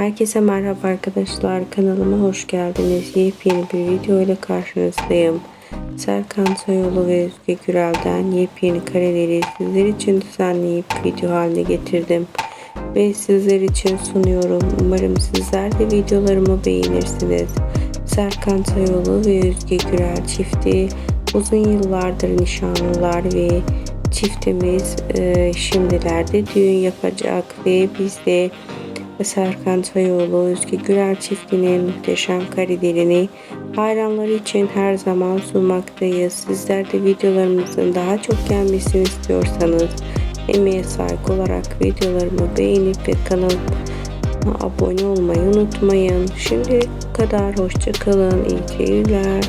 Herkese merhaba arkadaşlar. Kanalıma hoş geldiniz. Yepyeni bir video ile karşınızdayım. Serkan Sayolu ve Özge Gürel'den yepyeni kareleri sizler için düzenleyip video haline getirdim. Ve sizler için sunuyorum. Umarım sizler de videolarımı beğenirsiniz. Serkan Sayolu ve Özge Gürel çifti uzun yıllardır nişanlılar ve çiftimiz e, şimdilerde düğün yapacak ve biz de Serkan Sayoğlu, Özge Gürel çiftinin muhteşem karelerini hayranları için her zaman sunmaktayız. Sizler de videolarımızın daha çok gelmesini istiyorsanız emeğe saygı olarak videolarımı beğenip ve kanalıma abone olmayı unutmayın. Şimdilik bu kadar. Hoşçakalın. İyi seyirler.